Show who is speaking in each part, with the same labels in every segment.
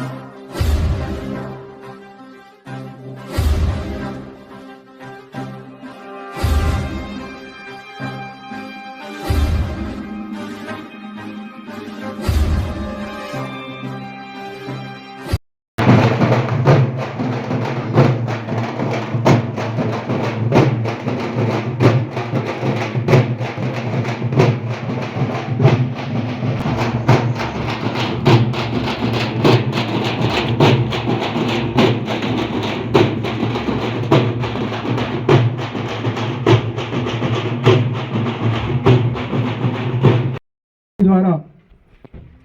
Speaker 1: Thank you. ద్వారా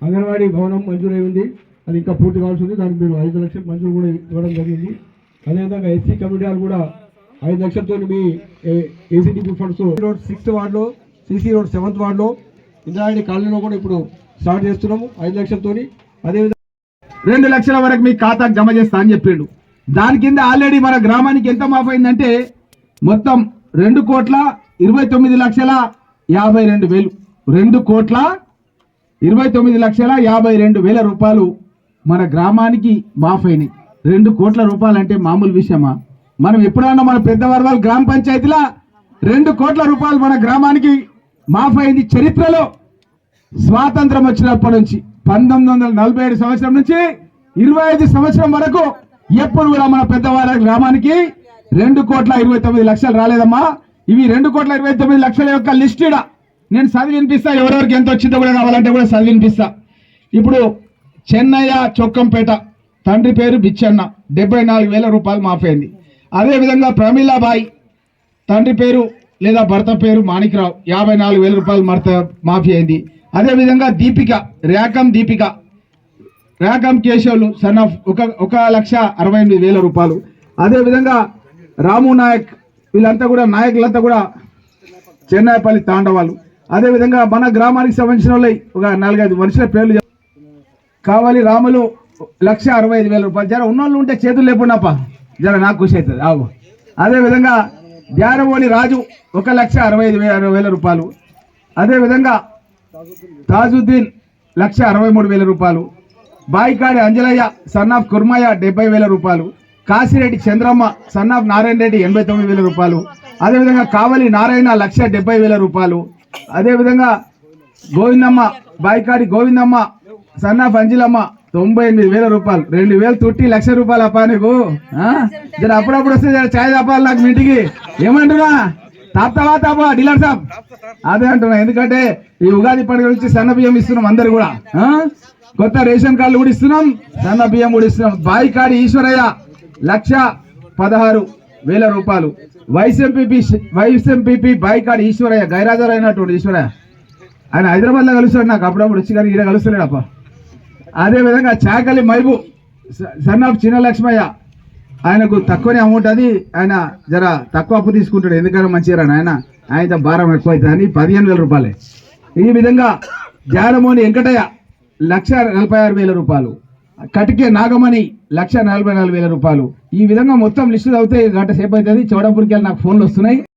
Speaker 1: అంగన్వాడీ భవనం మంజూరై ఉంది. అది ఇంకా పూర్తి కావాల్సి ఉంది. దానికి మీరు ఐదు లక్షలు మంజూరు కూడా ఇవ్వడం జరిగింది. అదేవిధంగా ఎస్సీ కమ్యూనిటీ కూడా ఐదు లక్షలతో మీ ఏసీడీపీ ఫండ్స్ రోడ్ సిక్స్త్ వార్డులో సీసీ రోడ్ సెవెంత్ వార్డులో ఇంద్రాయణి కాలనీలో కూడా ఇప్పుడు స్టార్ట్ చేస్తున్నాము. ఐదు లక్షలతో అదేవిధంగా
Speaker 2: రెండు లక్షల వరకు మీ ఖాతాకు జమ చేస్తా అని చెప్పిండు దాని కింద ఆల్రెడీ మన గ్రామానికి ఎంత మాఫ్ అయిందంటే మొత్తం రెండు కోట్ల ఇరవై తొమ్మిది లక్షల యాభై రెండు వేలు. రెండు కోట్ల ఇరవై తొమ్మిది లక్షల యాభై రెండు వేల రూపాయలు మన గ్రామానికి మాఫ్ అయినాయి. రెండు కోట్ల రూపాయలు అంటే మామూలు విషయమా? మనం ఎప్పుడన్నా మన పెద్దవరవాళ్ళు గ్రామ పంచాయతీలా రెండు కోట్ల రూపాయలు మన గ్రామానికి మాఫ్ అయింది చరిత్రలో. స్వాతంత్రం వచ్చినప్పటి నుంచి పంతొమ్మిది వందల నలభై ఏడు సంవత్సరం నుంచి ఇరవై ఐదు సంవత్సరం వరకు ఎప్పుడు కూడా మన పెద్దవాళ్ళ గ్రామానికి రెండు కోట్ల ఇరవై తొమ్మిది లక్షలు రాలేదమ్మా. ఇవి రెండు కోట్ల ఇరవై తొమ్మిది లక్షల యొక్క లిస్టుడా. నేను చదివి వినిపిస్తా ఎవరెవరికి ఎంత వచ్చిందో కూడా కావాలంటే కూడా చదివి వినిపిస్తా. ఇప్పుడు చెన్నయ్య చొక్కంపేట తండ్రి పేరు బిచ్చన్న డెబ్బై నాలుగు వేల రూపాయలు మాఫైంది అదేవిధంగా ప్రమీలాబాయి తండ్రి పేరు లేదా భర్త పేరు మాణిక్రావు యాభై నాలుగు వేల రూపాయలు మర్త మాఫీ అయింది. అదేవిధంగా దీపిక రేకం దీపిక రేకం కేశవులు సన్ ఆఫ్ ఒక ఒక లక్ష అరవై ఎనిమిది వేల రూపాయలు. అదేవిధంగా రాము నాయక్ వీళ్ళంతా కూడా నాయకులంతా కూడా చెన్నైపల్లి తాండవాలు. అదేవిధంగా మన గ్రామానికి సంబంధించిన వాళ్ళు ఒక నాలుగైదు మనుషుల పేర్లు కావాలి రాములు లక్ష అరవై ఐదు వేల రూపాయలు. జర ఉన్నోళ్ళు ఉంటే చేతులు లేపుండప్ప జర నాకు ఖుషి అవుతుంది. ఆవు అదేవిధంగా ధ్యానమోని రాజు ఒక లక్ష అరవై ఐదు వేల వేల రూపాయలు. అదేవిధంగా తాజుద్దీన్ లక్ష అరవై మూడు వేల రూపాయలు. బాయికాడి అంజలయ్య సన్ ఆఫ్ కుర్మయ్య డెబ్బై వేల రూపాయలు. కాశిరెడ్డి చంద్రమ్మ సన్ ఆఫ్ నారాయణ రెడ్డి ఎనభై తొమ్మిది వేల రూపాయలు. అదేవిధంగా కావలి నారాయణ లక్ష డెబ్బై వేల రూపాయలు. అదేవిధంగా గోవిందమ్మ బాయికాడి గోవిందమ్మ సన్నా పంజిలమ్మ తొంభై ఎనిమిది వేల రూపాయలు రెండు వేలు తుట్టి లక్ష రూపాయలు అప్పా నీకు జర అప్పుడప్పుడు వస్తే జర ఛాయ్ తప్పాలి నాకు మీ ఇంటికి. ఏమంటున్నా? తాపుతావా తాపా డీలర్ సాబ్. అదే అంటున్నా ఎందుకంటే ఈ ఉగాది పండుగ నుంచి సన్న బియ్యం ఇస్తున్నాం అందరు కూడా కొత్త రేషన్ కార్డులు కూడా ఇస్తున్నాం సన్న బియ్యం కూడా ఇస్తున్నాం. బాయికాడి ఈశ్వరయ్య లక్ష పదహారు. వేల రూపాయలు. Vice MPP vice MPP Eshwaraiah గైరాజరైనటువంటి Eshwaraiah. ఆయన హైదరాబాద్లో కలుస్తాడు నాకు అప్పుడప్పుడు వచ్చి కానీ ఈడ కలుస్తున్నాడు అప్ప అదే విధంగా చాకలి మైబు సన్ ఆఫ్ చిన్న లక్ష్మయ్య ఆయనకు తక్కువనే అమౌంట్ అది. ఆయన జర తక్కువ అప్పు తీసుకుంటాడు ఎందుకంటే మంచిగా ఆయన ఆయన భారం ఎక్కువ అవుతుంది అని పదిహేను వేల రూపాయలే. ఈ విధంగా జానమోని వెంకటయ్య లక్ష నలభై ఆరు వేల రూపాయలు. కటికే నాగమణి లక్ష నలభై నాలుగు వేల రూపాయలు. ఈ విధంగా మొత్తం లిస్టు అవుతాయి గంట సేపు అవుతుంది. చౌడాపూర్కి వెళ్ళి నాకు ఫోన్లు వస్తున్నాయి.